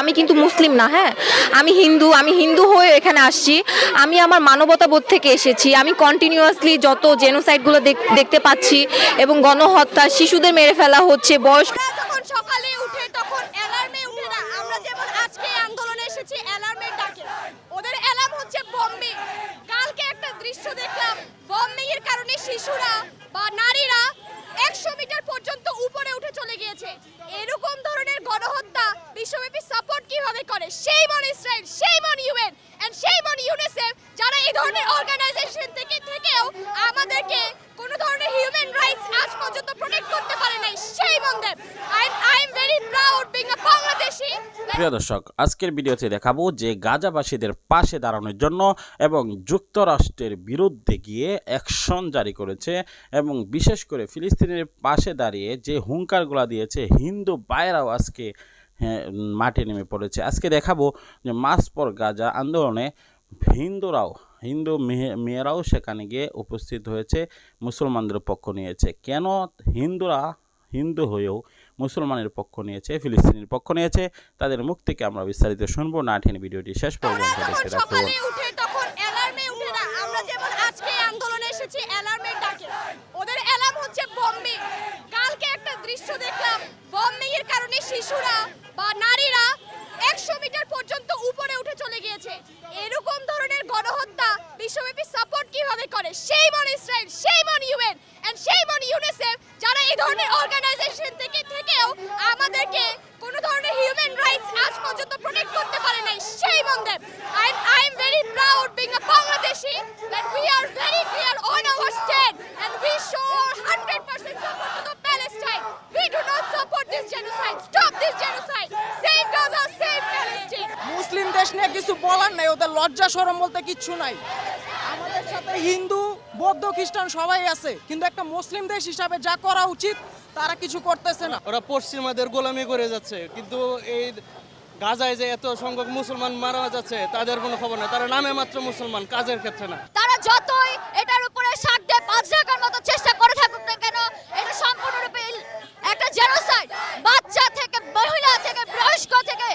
আমি কিন্তু মুসলিম না হ্যাঁ? আমি হিন্দু আমি হিন্দু হয়ে এখানে আসছি। আমি আমার মানবতা বোধ থেকে এসেছি। আমি কন্টিনিউয়াসলি যত জেনোসাইডগুলো দেখতে পাচ্ছি এবং গণহত্যা, শিশুদের মেরে ফেলা হচ্ছে, বয়স আমরা যখন সকালে উঠে তখন অ্যালার্মে উঠে না, আমরা যেমন আজকে আন্দোলনে এসেছি ওদের অ্যালার্ম হচ্ছে কালকে একটা দৃশ্য দেখলাম কারণে শিশুরা বা নারীরা একশো মিটার পর্যন্ত উপরে উঠে চলে গিয়েছে। এরকম ধরনের গণহত্যা বিশ্বব্যাপী কীভাবে করে। সেই মন ইসরায়েল সেই মন ইউএন এন্ড সেই মন ইউনিসেফ যারা এই ধরনের অর্গানাইজেশন থেকে থেকেও আমাদেরকে কোনো ধরনের হিউম্যান রাইটস আজ পর্যন্ত প্রোটেক্ট করতে পারে নাই। সেই মন I I am very proud being a Bangladeshi প্রিয় দর্শক, আজকের ভিডিওতে দেখাবো যে গাজাবাসীদের পাশে দাঁড়ানোর জন্য এবং যুক্তরাষ্ট্রের বিরুদ্ধে গিয়ে অ্যাকশন জারি করেছে এবং বিশেষ করে ফিলিস্তিনের পাশে দাঁড়িয়ে যে হুঙ্কারগুলা দিয়েছে হিন্দু ভাইয়েরাও আজকে মাঠে নেমে পড়েছে। আজকে দেখাবো যে মাস পর গাজা আন্দোলনে হিন্দুরাও হিন্দু মেয়ে- মেয়েরাও সেখানে গিয়ে উপস্থিত হয়েছে মুসলমানদের পক্ষ নিয়েছে। কেন হিন্দুরা হিন্দু হয়েও মুসলমানের পক্ষ নিয়েছে ফিলিস্তিনের পক্ষ নিয়েছে তাদের মুখ থেকে আমরা বিস্তারিত শুনব। না টেনে ভিডিওটি শেষ পর্যন্ত দেখতে ওদের অ্যালার্ম হচ্ছে বম্বিং। কালকে একটা দৃশ্য দেখলাম বম্বিং এর কারণে শিশুরা বা নারীরা একশো মিটার পর্যন্ত উপরে উঠে চলে গিয়েছে এরকম ধরনের গণহত্যা বিশ্বব্যাপী সাপোর্ট কীভাবে করে সেই মন ইসরায়েল সেই মন ইউএন এন্ড সেই মন ইউনিসেফ যারা এই ধরনের অর্গানাইজেশন থেকে থেকেও আমাদেরকে কোনো ধরনের হিউম্যান রাইটস আজ পর্যন্ত প্রোটেক্ট করতে পারে নাই সেই মন দেব I I am very proud being a Bangladeshi that we are very clear on our stand and we show our 100% support to the Palestine. We do not support this genocide. Stop this genocide. Save Gaza, save Palestine. মুসলিম দেশ নিয়ে কিছু বলার নাই ওদের লজ্জা সরম বলতে কিচ্ছু নাই। আমাদের সাথে হিন্দু বৌদ্ধ খ্রিস্টান সবাই আছে কিন্তু একটা মুসলিম দেশ হিসাবে যা করা উচিত তারা কিছু করতেছে না। ওরা পশ্চিমাদের গোলামি করে যাচ্ছে কিন্তু এই গাজায় যে এত সংখ্যক মুসলমান মারা যাচ্ছে তাদের কোনো খবর নেই। তারা নামে মাত্র মুসলমান কাজের ক্ষেত্রে না। তারা যতই এটার উপরে শাক দিয়ে পাঁচ রাখার মতো চেষ্টা করে থাকুক না কেন এটা সম্পূর্ণরূপে একটা জেনোসাইড বাচ্চা থেকে মহিলা থেকে বয়স্ক থেকে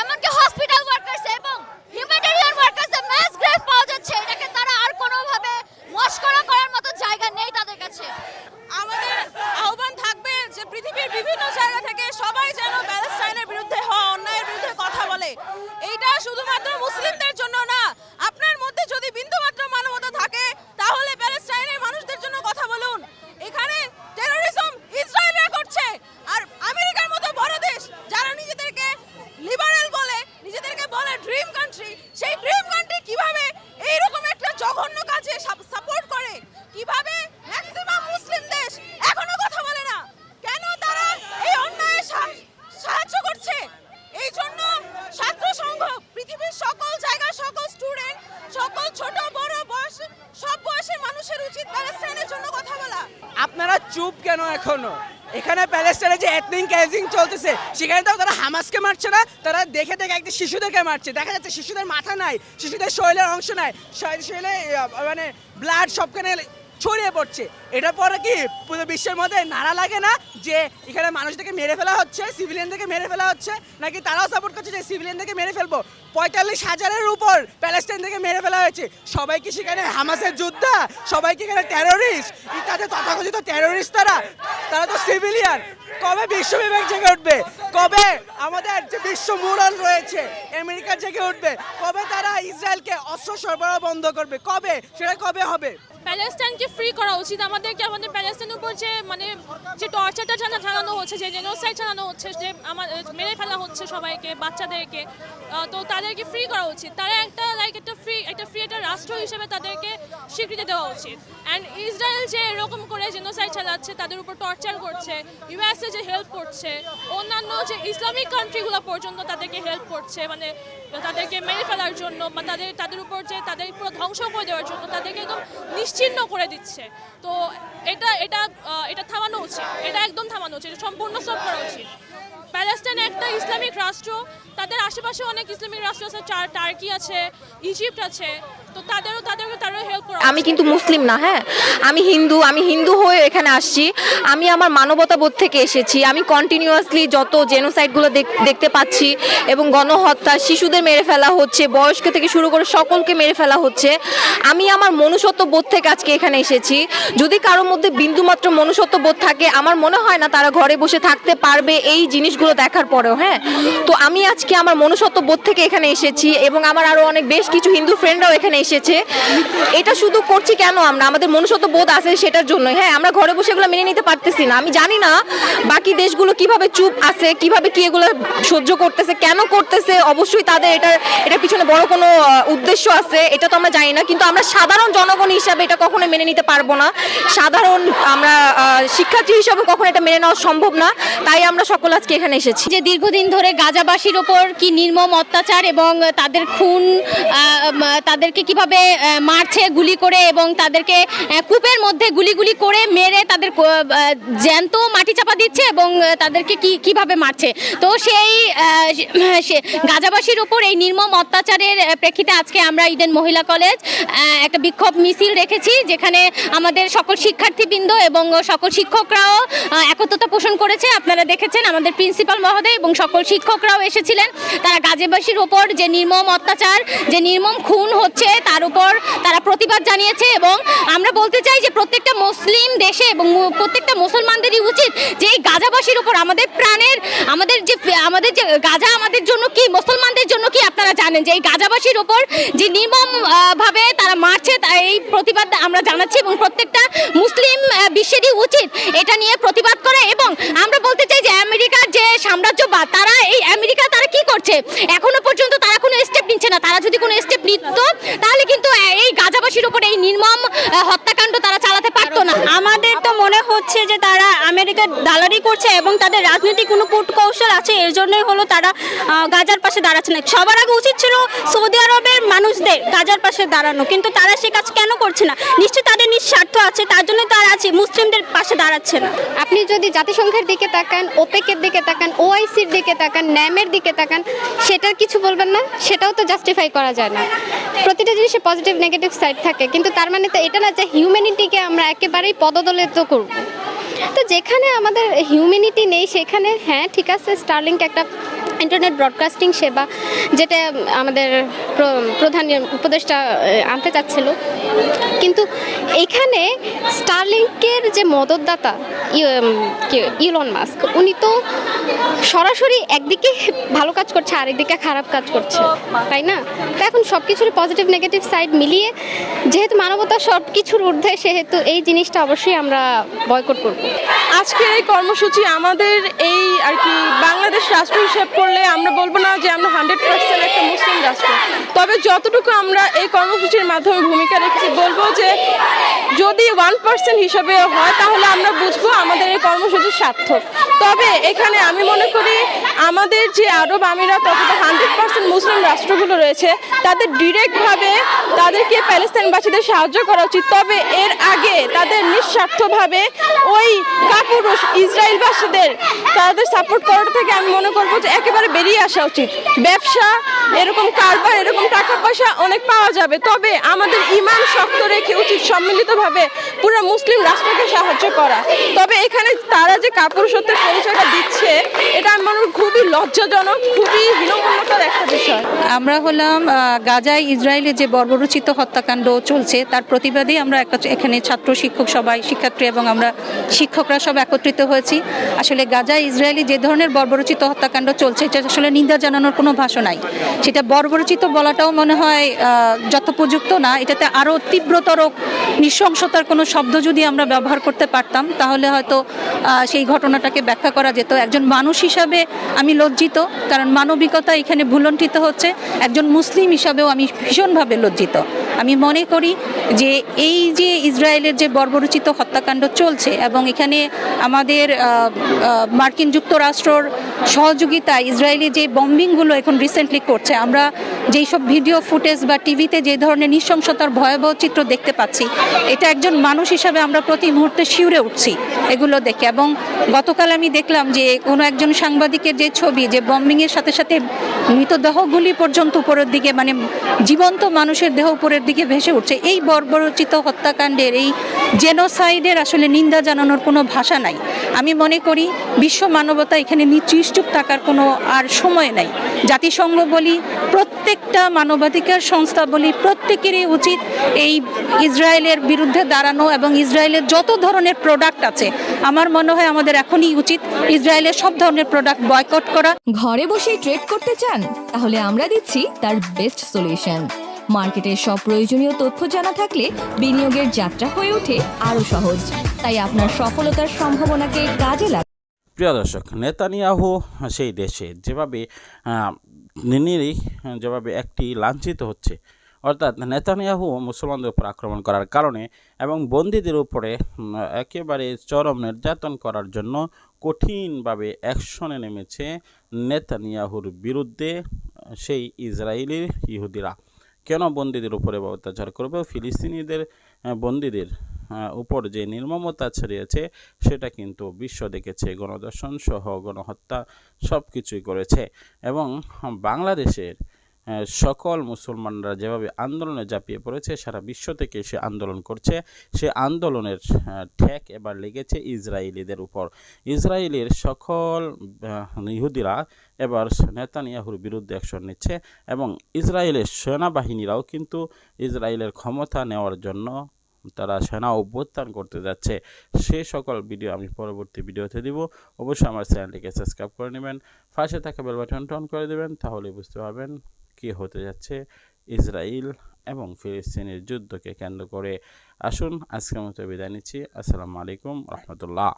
এমনকি হসপিটাল ওয়ার্কার্স এবং হিউম্যানিটেরিয়ান চুপ কেন এখনও? এখানে প্যালেস্টাইনে যে এথনিক ক্যাজিং চলতেছে, সেখানে তো তারা হামাসকে মারছে না, তারা দেখে দেখে একটা শিশুদেরকে মারছে। দেখা যাচ্ছে শিশুদের মাথা নাই, শিশুদের শরীরের অংশ নাই, শরীরে মানে ব্লাড সবখানে ছড়িয়ে পড়ছে। এটা পরে কি পুরো বিশ্বের মধ্যে নাড়া লাগে না যে এখানে মানুষদেরকে মেরে ফেলা হচ্ছে, সিভিলিয়ানদেরকে মেরে ফেলা হচ্ছে, নাকি তারাও সাপোর্ট করছে যে সিভিলিয়ানদেরকে মেরে ফেলব? পঁয়তাল্লিশ হাজারের উপর প্যালেস্টাইন থেকে মেরে ফেলা হয়েছে। সবাই কি সেখানে হামাসের যোদ্ধা? সবাই কি এখানে টেরোরিস্ট তাদের তথাকথিত টেরোরিস্ট তারা? তারা তো সিভিলিয়ান কবে বিশ্ব বিবেক জেগে উঠবে? কবে আমাদের যে বিশ্ব মুরল রয়েছে, আমেরিকা জেগে উঠবে? কবে তারা ইসরায়েলকে অস্ত্র সরবরাহ বন্ধ করবে? কবে? সেটা কবে হবে? প্যালেস্টাইনকে ফ্রি করা উচিত। আমাদেরকে আমাদের প্যালেস্টাইনের উপর যে মানে যে টর্চারটা চালা চালানো হচ্ছে, যে জেনোসাইড চালানো হচ্ছে, যে আমার মেরে ফেলা হচ্ছে সবাইকে, বাচ্চাদেরকে তো তাদেরকে ফ্রি করা উচিত। তারা একটা লাইক একটা ফ্রি একটা ফ্রি একটা রাষ্ট্র হিসেবে তাদেরকে স্বীকৃতি দেওয়া উচিত। অ্যান্ড ইসরায়েল যে এরকম করে জেনোসাইড চালাচ্ছে, তাদের উপর টর্চার করছে ইউএসএ যে হেল্প করছে, অন্যান্য যে ইসলামিক কান্ট্রিগুলো পর্যন্ত তাদেরকে হেল্প করছে মানে তাদেরকে মেরে ফেলার জন্য বা তাদের তাদের উপর যে তাদের পুরো ধ্বংস করে দেওয়ার জন্য, তাদেরকে একদম নিশ্চিহ্ন করে দিচ্ছে। তো এটা এটা এটা থামানো উচিত। এটা একদম থামানো উচিত। সম্পূর্ণ সব করা উচিত। প্যালেস্টাইন একটা ইসলামিক রাষ্ট্র। তাদের আশেপাশে অনেক ইসলামিক রাষ্ট্র আছে চার টার্কি আছে ইজিপ্ট আছে তো তাদেরও তাদেরকে তারও হেল্প করা আমি কিন্তু মুসলিম না হ্যাঁ? আমি হিন্দু আমি হিন্দু হয়ে এখানে আসছি। আমি আমার মানবতা বোধ থেকে এসেছি। আমি কন্টিনিউয়াসলি যত জেনোসাইডগুলো দেখতে পাচ্ছি এবং গণহত্যা শিশুদের মেরে ফেলা হচ্ছে বয়স্ক থেকে শুরু করে সকলকে মেরে ফেলা হচ্ছে আমি আমার মনুষ্যত্ব বোধ থেকে আজকে এখানে এসেছি। যদি কারোর মধ্যে বিন্দুমাত্র মনুষ্যত্ব বোধ থাকে আমার মনে হয় না তারা ঘরে বসে থাকতে পারবে এই জিনিসগুলো দেখার পরেও হ্যাঁ? তো আমি আজকে আমার মনুষ্যত্ব বোধ থেকে এখানে এসেছি এবং আমার আরও অনেক বেশ কিছু হিন্দু ফ্রেন্ডরাও এখানে এসেছে। এটা শুধু করছি কেন আমরা? আমাদের মনুষ্যত্ব বোধ আছে সেটার জন্য হ্যাঁ আমরা ঘরে বসে এগুলো মেনে নিতে পারতেছি না। আমি জানি না বাকি দেশগুলো কীভাবে চুপ আছে, কীভাবে কি এগুলো সহ্য করতেছে, কেন করতেছে, অবশ্যই তাদের এটার এটার পিছনে বড় কোনো উদ্দেশ্য আছে, এটা তো আমরা জানি না। কিন্তু আমরা সাধারণ জনগণ হিসাবে এটা কখনো মেনে নিতে পারব না। সাধারণ আমরা শিক্ষার্থী হিসাবে কখনো এটা মেনে নেওয়া সম্ভব না। তাই আমরা সকল আজকে এখানে এসেছি। যে দীর্ঘদিন ধরে গাজাবাসীর ওপর কি নির্মম অত্যাচার এবং তাদের খুন তাদেরকে কীভাবে মারছে, গুলি করে এবং তাদেরকে কূপের মধ্যে গুলি গুলি করে মেরে তাদের জ্যান্ত মাটি চাপা দিচ্ছে এবং তাদেরকে কি, কীভাবে মারছে? তো সেই গাজাবাসীর ওপর এই নির্মম অত্যাচারের প্রেক্ষিতে আজকে আমরা ইডেন মহিলা কলেজ একটা বিক্ষোভ মিছিল রেখেছি যেখানে আমাদের সকল শিক্ষার্থীবৃন্দ এবং সকল শিক্ষকরাও একত্রতা পোষণ করেছে। আপনারা দেখেছেন আমাদের প্রিন্সিপাল মহোদয় এবং সকল শিক্ষকরাও এসেছিলেন। তারা গাজীবাসীর ওপর যে নির্মম অত্যাচার যে নির্মম খুন হচ্ছে তার উপর তারা প্রতিবাদ জানিয়েছে এবং আমরা বলতে চাই যে প্রত্যেকটা মুসলিম দেশে এবং প্রত্যেকটা মুসলমানদেরই উচিত যে এই গাজাবাসীর উপর আমাদের প্রাণের আমাদের যে আমাদের যে গাজা আমাদের জন্য কি মুসলমানদের জন্য কি আপনারা জানেন? যে এই গাজাবাসীর ওপর যে নির্মম আহ, ভাবে তারা মারছে এই প্রতিবাদ আমরা জানাচ্ছি এবং প্রত্যেকটা মুসলিম বিশ্বেরই উচিত এটা নিয়ে প্রতিবাদ করে এবং আমরা বলতে চাই যে আমেরিকার যে সাম্রাজ্যবাদ তারা এই আমেরিকা তারা কি করছে? এখনও পর্যন্ত তারা কোনো স্টেপ নিচ্ছে না। তারা যদি কোনো স্টেপ নিত তাহলে কিন্তু এই গাজাবাসীর উপর এই নির্মম হত্যাকাণ্ড তারা চালাতে পারতো না। আমাদের তো মনে হচ্ছে যে তারা আমেরিকার দালালি করছে এবং তাদের রাজনৈতিক কোনো কূট কৌশল আছে এর জন্যই হলো তারা গাজার পাশে দাঁড়াচ্ছে না। সবার আগে উচিত ছিল সৌদি আরবের মানুষদের গাজার পাশে দাঁড়ানো কিন্তু তারা সে কাজ কেন করছে না? নিশ্চয়ই তাদের নিঃস্বার্থ আছে তার জন্য তারা আছে মুসলিমদের পাশে দাঁড়াচ্ছে না। আপনি যদি জাতিসংঘের দিকে তাকান ওপেকের দিকে তাকান ওআইসির দিকে তাকান ন্যামের দিকে তাকান সেটার কিছু বলবেন না, সেটাও তো জাস্টিফাই করা যায় না। প্রতিটা জিনিসে পজিটিভ নেগেটিভ সাইড থাকে, কিন্তু তার মানে তো এটা না যে হিউম্যানিটিকে আমরা একেবারেই পদদলিত করব। তো যেখানে আমাদের হিউম্যানিটি নেই, সেখানে হ্যাঁ ঠিক আছে স্টারলিংক একটা ইন্টারনেট ব্রডকাস্টিং সেবা, যেটা আমাদের প্র- প্রধান উপদেষ্টা আনতে চাচ্ছিল। কিন্তু এখানে স্টারলিংকের যে মদতদাতা ইলন মাস্ক উনি তো সরাসরি একদিকে ভালো কাজ করছে, আরেকদিকে খারাপ কাজ করছে, তাই না? তো এখন সব কিছুরই পজিটিভ নেগেটিভ সাইড মিলিয়ে যেহেতু মানবতা সব কিছুর ঊর্ধ্বে, সেহেতু এই জিনিসটা অবশ্যই আমরা বয়কট করব। আজকের এই কর্মসূচি আমাদের এই আর কি বাংলাদেশ রাষ্ট্র হিসেব করলে আমরা বলব না যে আমরা হান্ড্রেড পার্সেন্ট একটা মুসলিম রাষ্ট্র। তবে যতটুকু আমরা এই কর্মসূচির মাধ্যমে ভূমিকা রেখেছি, বলব যে যদি ওয়ান পার্সেন্ট হিসাবে হয়, তাহলে আমরা বুঝব আমাদের এই কর্মসূচি সার্থক। তবে এখানে আমি মনে করি আমাদের যে আরব আমিরাত অথবা হান্ড্রেড পার্সেন্ট মুসলিম রাষ্ট্রগুলো রয়েছে, তাদের ডিরেক্টভাবে তাদেরকে প্যালেস্তাইনবাসীদের সাহায্য করা উচিত। তবে এর আগে তাদের নিঃস্বার্থভাবে ওই কাপুরুষ ইসরায়েলবাসীদের তাদের সাপোর্ট করাটা থেকে আমি মনে করব যে একেবারে বেরিয়ে আসা উচিত। ব্যবসা, এরকম কারবার, এরকম টাকা পয়সা অনেক পাওয়া যাবে। তবে আমাদের ইমান শক্ত রেখে উচিত সম্মিলিতভাবে পুরো মুসলিম রাষ্ট্রকে সাহায্য করা। তবে এখানে তারা যে কাপুরুষত্বের পরিচয়টা দিচ্ছে, এটা আমি মনে করি খুবই লজ্জাজনক, খুবই হীনমন্যতার একটা বিষয়। আমরা হলাম গাজায় ইসরায়েলে যে বর্বরচিত হত্যাকাণ্ড চলছে, তার প্রতিবাদে আমরা এখানে ছাত্র, শিক্ষক সবাই, শিক্ষার্থী এবং আমরা শিক্ষকরা সব একত্রিত হয়েছি। আসলে গাজায় ইসরায়েলি যে ধরনের বর্বরচিত হত্যাকাণ্ড চলছে এটা আসলে নিন্দা জানানোর কোনো ভাষা নাই। সেটা বর্বরচিত বলাটাও মনে হয় যথোপযুক্ত না। এটাতে আরও তীব্রতর নৃশংসতার কোনো শব্দ যদি আমরা ব্যবহার করতে পারতাম, তাহলে হয়তো সেই ঘটনাটাকে ব্যাখ্যা করা যেত। একজন মানুষ হিসাবে আমি লজ্জিত, কারণ মানবিকতা এখানে ভুলণ্ঠিত হচ্ছে। একজন মুসলিম হিসাবেও আমি ভীষণভাবে লজ্জিত। আমি মনে করি যে এই যে ইসরায়েলের যে বর্বরচিত হত্যাকাণ্ড চলছে এবং এখানে আমাদের মার্কিন যুক্তরাষ্ট্রর সহযোগিতায় ইসরায়েলি যে বম্বিংগুলো এখন রিসেন্টলি করছে, আমরা যেই সব ভিডিও ফুটেজ বা টিভিতে যে ধরনের নৃশংসতার ভয়াবহ চিত্র দেখতে পাচ্ছি, এটা একজন মানুষ হিসাবে আমরা প্রতি মুহূর্তে শিউরে উঠছি এগুলো দেখে। এবং গতকাল আমি দেখলাম যে কোনো একজন সাংবাদিকের যে ছবি, যে বম্বিংয়ের সাথে সাথে মৃতদেহগুলি পর্যন্ত উপরের দিকে মানে জীবন্ত মানুষের দেহ উপরের দিকে ভেসে উঠছে। এই বর্বরচিত হত্যাকাণ্ডের, এই জেনোসাইডের আসলে নিন্দা জানানোর কোনো ভাষা নাই। আমি মনে করি বিশ্ব মানবতা এখানে নিশ্চুপ থাকার কোনো আর সময় নাই। জাতিসংঘ বলি, প্রত্যেকটা মানবাধিকার সংস্থা বলি, প্রত্যেকেরই উচিত এই ইসরায়েলের বিরুদ্ধে দাঁড়ানো এবং ইসরায়েলের যত ধরনের প্রোডাক্ট আছে, আমার মনে হয় আমাদের এখনই উচিত ইসরায়েলের সব ধরনের প্রোডাক্ট বয়কট করা। ঘরে বসেই ট্রেড করতে চান, তাহলে আমরা দিচ্ছি তার বেস্ট সলিউশন মার্কেটের সব প্রয়োজনীয় তথ্য জানা থাকলে বিনিয়োগের যাত্রা হয়ে ওঠে আরও সহজ। তাই আপনার সফলতার সম্ভাবনাকে কাজে লাগান প্রিয় দর্শক, নেতানিয়াহু সেই দেশে যেভাবে নিনিরি যেভাবে একটি লাঞ্ছিত হচ্ছে, অর্থাৎ নেতানিয়াহু মুসলমানদের উপর আক্রমণ করার কারণে এবং বন্দীদের উপরে একেবারে চরম নির্যাতন করার জন্য কঠিনভাবে অ্যাকশনে নেমেছে নেতানিয়াহুর বিরুদ্ধে সেই ইসরায়েলি ইহুদিরা। কেন বন্দীদের উপরে অত্যাচার করবে? ফিলিস্তিনিদের বন্দিদের উপর যে নির্মমতা ছড়িয়েছে, সেটা কিন্তু বিশ্ব দেখেছে। গণদর্শন সহ গণহত্যা সব কিছুই করেছে। এবং বাংলাদেশের সকল মুসলমানরা যেভাবে আন্দোলনে ঝাঁপিয়ে পড়েছে, সারা বিশ্ব থেকে সে আন্দোলন করছে। সে আন্দোলনের ঠেক এবার লেগেছে ইসরায়েলিদের উপর। ইসরায়েলের সকল ইহুদিরা এবার নেতানিয়াহুর বিরুদ্ধে অ্যাকশন নিচ্ছে এবং ইসরায়েলের সেনাবাহিনীরাও কিন্তু ইসরায়েলের ক্ষমতা নেওয়ার জন্য তারা সেনা অভ্যুত্থান করতে যাচ্ছে। সে সকল ভিডিও আমি পরবর্তী ভিডিওতে দিব। অবশ্যই আমার চ্যানেলটিকে সাবস্ক্রাইব করে নেবেন। পাশে থাকা বেল বাটনটা অন করে দেবেন তাহলে বুঝতে পারবেন কী হতে যাচ্ছে ইসরায়েল এবং ফিলিস্তিনের যুদ্ধকে কেন্দ্র করে। আসুন আজকের মতো বিদায় নিচ্ছি। আসসালামু আলাইকুম রহমতুল্লাহ।